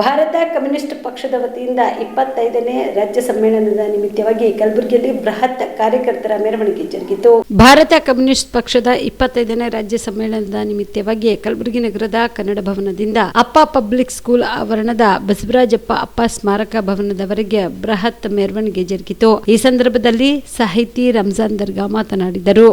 Bharat communist ಪಕ್ಷದ ವತಿಯಿಂದ ಇಪ್ಪತ್ತೈದನೇ ರಾಜ್ಯ ಸಮ್ಮೇಳನದ ನಿಮಿತ್ತವಾಗಿ ಕಲಬುರಗಿಯಲ್ಲಿ ಬೃಹತ್ ಕಾರ್ಯಕರ್ತರ ಮೆರವಣಿಗೆ ಜರುಗಿತು. ಭಾರತ ಕಮ್ಯುನಿಸ್ಟ್ ಪಕ್ಷದ ಇಪ್ಪತ್ತೈದನೇ ರಾಜ್ಯ ಸಮ್ಮೇಳನದ ನಿಮಿತ್ತವಾಗಿ ಕಲಬುರಗಿ ನಗರದ ಕನ್ನಡ ಭವನದಿಂದ ಅಪ್ಪ ಪಬ್ಲಿಕ್ ಸ್ಕೂಲ್ ಆವರಣದ ಬಸವರಾಜಪ್ಪ ಅಪ್ಪ ಸ್ಮಾರಕ ಭವನದವರೆಗೆ ಬೃಹತ್ ಮೆರವಣಿಗೆ ಜರುಗಿತು. ಈ ಸಂದರ್ಭದಲ್ಲಿ ಸಾಹಿತಿ ರಂಜಾನ್ ದರ್ಗಾ ಮಾತನಾಡಿದರು.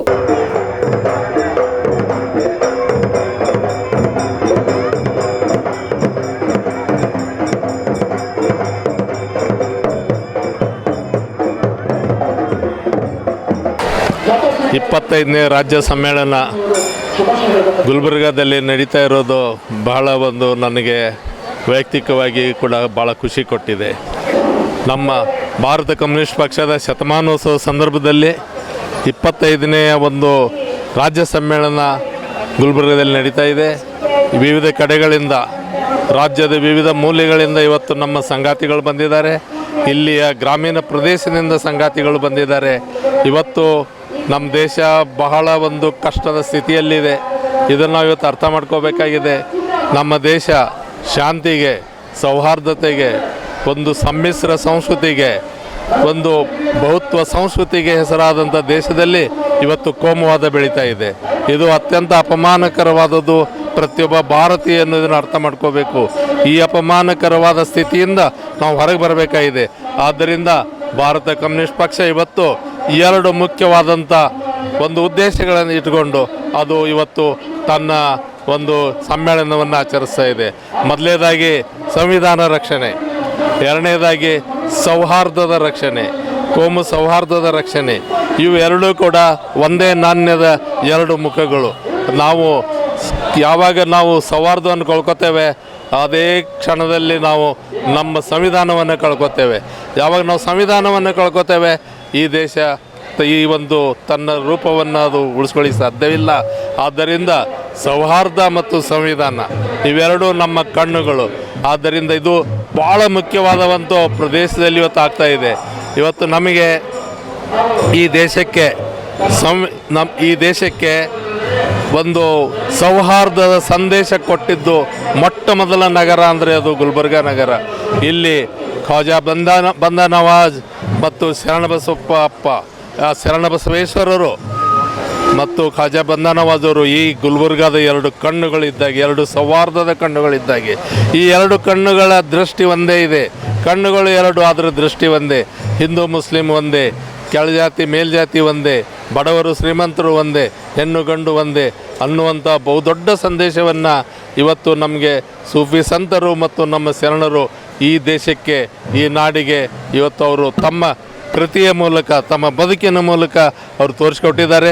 ಇಪ್ಪತ್ತೈದನೇ ರಾಜ್ಯ ಸಮ್ಮೇಳನ ಗುಲ್ಬರ್ಗಾದಲ್ಲಿ ನಡೀತಾ ಇರೋದು ಬಹಳ ಒಂದು ನನಗೆ ವೈಯಕ್ತಿಕವಾಗಿ ಕೂಡ ಭಾಳ ಖುಷಿ ಕೊಟ್ಟಿದೆ. ನಮ್ಮ ಭಾರತ ಕಮ್ಯುನಿಸ್ಟ್ ಪಕ್ಷದ ಶತಮಾನೋತ್ಸವ ಸಂದರ್ಭದಲ್ಲಿ ಇಪ್ಪತ್ತೈದನೆಯ ಒಂದು ರಾಜ್ಯ ಸಮ್ಮೇಳನ ಗುಲ್ಬರ್ಗದಲ್ಲಿ ನಡೀತಾ ಇದೆ. ವಿವಿಧ ಕಡೆಗಳಿಂದ, ರಾಜ್ಯದ ವಿವಿಧ ಮೂಲೆಗಳಿಂದ ಇವತ್ತು ನಮ್ಮ ಸಂಗಾತಿಗಳು ಬಂದಿದ್ದಾರೆ. ಇಲ್ಲಿಯ ಗ್ರಾಮೀಣ ಪ್ರದೇಶದಿಂದ ಸಂಗಾತಿಗಳು ಬಂದಿದ್ದಾರೆ. ಇವತ್ತು ನಮ್ಮ ದೇಶ ಬಹಳ ಒಂದು ಕಷ್ಟದ ಸ್ಥಿತಿಯಲ್ಲಿದೆ. ಇದನ್ನು ನಾವು ಇವತ್ತು ಅರ್ಥ ಮಾಡ್ಕೋಬೇಕಾಗಿದೆ. ನಮ್ಮ ದೇಶ ಶಾಂತಿಗೆ, ಸೌಹಾರ್ದತೆಗೆ, ಒಂದು ಸಮ್ಮಿಶ್ರ ಸಂಸ್ಕೃತಿಗೆ, ಒಂದು ಬಹುತ್ವ ಸಂಸ್ಕೃತಿಗೆ ಹೆಸರಾದಂಥ ದೇಶದಲ್ಲಿ ಇವತ್ತು ಕೋಮುವಾದ ಬೆಳೀತಾ ಇದೆ. ಇದು ಅತ್ಯಂತ ಅಪಮಾನಕರವಾದದ್ದು. ಪ್ರತಿಯೊಬ್ಬ ಭಾರತೀಯ ಅನ್ನೋದನ್ನು ಅರ್ಥ ಮಾಡ್ಕೋಬೇಕು. ಈ ಅಪಮಾನಕರವಾದ ಸ್ಥಿತಿಯಿಂದ ನಾವು ಹೊರಗೆ ಬರಬೇಕಾಗಿದೆ. ಆದ್ದರಿಂದ ಭಾರತ ಕಮ್ಯುನಿಸ್ಟ್ ಪಕ್ಷ ಇವತ್ತು ಎರಡು ಮುಖ್ಯವಾದಂಥ ಒಂದು ಉದ್ದೇಶಗಳನ್ನು ಇಟ್ಕೊಂಡು ಅದು ಇವತ್ತು ತನ್ನ ಒಂದು ಸಮ್ಮೇಳನವನ್ನು ಆಚರಿಸ್ತಾ ಇದೆ. ಮೊದಲನೇದಾಗಿ ಸಂವಿಧಾನ ರಕ್ಷಣೆ, ಎರಡನೇದಾಗಿ ಸೌಹಾರ್ದದ ರಕ್ಷಣೆ, ಕೋಮು ಸೌಹಾರ್ದದ ರಕ್ಷಣೆ ಇವೆರಡೂ ಕೂಡ ಒಂದೇ ನಾಣ್ಯದ ಎರಡು ಮುಖಗಳು. ನಾವು ಯಾವಾಗ ನಾವು ಸೌಹಾರ್ದವನ್ನು ಕಳ್ಕೊತೇವೆ ಅದೇ ಕ್ಷಣದಲ್ಲಿ ನಾವು ನಮ್ಮ ಸಂವಿಧಾನವನ್ನು ಕಳ್ಕೊತೇವೆ. ಯಾವಾಗ ನಾವು ಸಂವಿಧಾನವನ್ನು ಕಳ್ಕೊತೇವೆ, ಈ ದೇಶ ಈ ಒಂದು ತನ್ನ ರೂಪವನ್ನು ಅದು ಉಳಿಸ್ಕೊಳ್ಳಿಕ್ಕೆ ಸಾಧ್ಯವಿಲ್ಲ. ಆದ್ದರಿಂದ ಸೌಹಾರ್ದ ಮತ್ತು ಸಂವಿಧಾನ ಇವೆರಡೂ ನಮ್ಮ ಕಣ್ಣುಗಳು. ಆದ್ದರಿಂದ ಇದು ಭಾಳ ಮುಖ್ಯವಾದ ಒಂದು ಪ್ರದೇಶದಲ್ಲಿ ಇವತ್ತು ಆಗ್ತಾ ಇದೆ. ಇವತ್ತು ನಮಗೆ ಈ ದೇಶಕ್ಕೆ ಸಂ ನಮ್ಮ ಈ ದೇಶಕ್ಕೆ ಒಂದು ಸೌಹಾರ್ದದ ಸಂದೇಶ ಕೊಟ್ಟಿದ್ದು ಮೊಟ್ಟ ಮೊದಲ ನಗರ ಅಂದರೆ ಅದು ಗುಲ್ಬರ್ಗ ನಗರ. ಇಲ್ಲಿ ಖಾಜಾ ಬಂದಾನ ಬಂದ ನವಾಜ್ ಮತ್ತು ಶರಣಬಸಪ್ಪ ಅಪ್ಪ ಶರಣಬಸವೇಶ್ವರರು ಮತ್ತು ಖಾಜಾ ಅವರು ಈ ಗುಲ್ಬರ್ಗಾದ ಎರಡು ಕಣ್ಣುಗಳಿದ್ದಾಗೆ, ಎರಡು ಸೌಹಾರ್ದದ ಕಣ್ಣುಗಳಿದ್ದಾಗೆ. ಈ ಎರಡು ಕಣ್ಣುಗಳ ದೃಷ್ಟಿ ಒಂದೇ ಇದೆ. ಕಣ್ಣುಗಳು ಎರಡು ಅದರ ದೃಷ್ಟಿ ಒಂದೇ. ಹಿಂದೂ, ಮುಸ್ಲಿಂ ಒಂದೇ. ಕೆಳಜಾತಿ, ಮೇಲ್ಜಾತಿ ಒಂದೇ, ಬಡವರು ಶ್ರೀಮಂತರು ಒಂದೇ, ಹೆಣ್ಣು ಗಂಡು ಒಂದೇ ಅನ್ನುವಂಥ ಬಹುದೊಡ್ಡ ಸಂದೇಶವನ್ನು ಇವತ್ತು ನಮಗೆ ಸೂಫಿ ಸಂತರು ಮತ್ತು ನಮ್ಮ ಶರಣರು ಈ ದೇಶಕ್ಕೆ, ಈ ನಾಡಿಗೆ ಇವತ್ತು ಅವರು ತಮ್ಮ ಕೃತಿಯ ಮೂಲಕ, ತಮ್ಮ ಬದುಕಿನ ಮೂಲಕ ಅವರು ತೋರಿಸ್ಕೊಟ್ಟಿದ್ದಾರೆ.